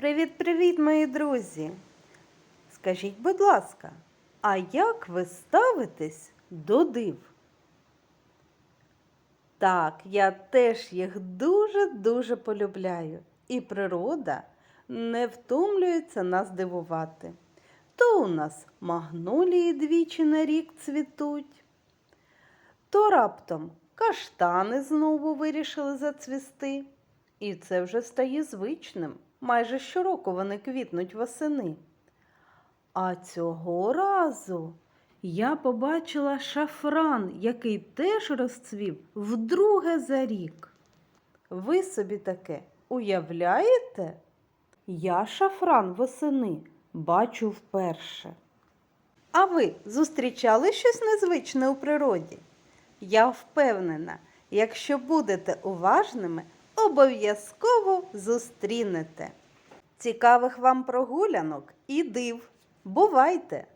Привіт-привіт, мої друзі! Скажіть, будь ласка, а як ви ставитесь до див? Так, я теж їх дуже-дуже полюбляю, і природа не втомлюється нас дивувати. То у нас магнолії двічі на рік цвітуть, то раптом каштани знову вирішили зацвісти. І це вже стає звичним. Майже щороку вони квітнуть восени. А цього разу я побачила шафран, який теж розцвів вдруге за рік. Ви собі таке уявляєте? Я шафран восени бачу вперше. А ви зустрічали щось незвичне у природі? Я впевнена, якщо будете уважними, обов'язково зустрінете. Цікавих вам прогулянок і див. Бувайте!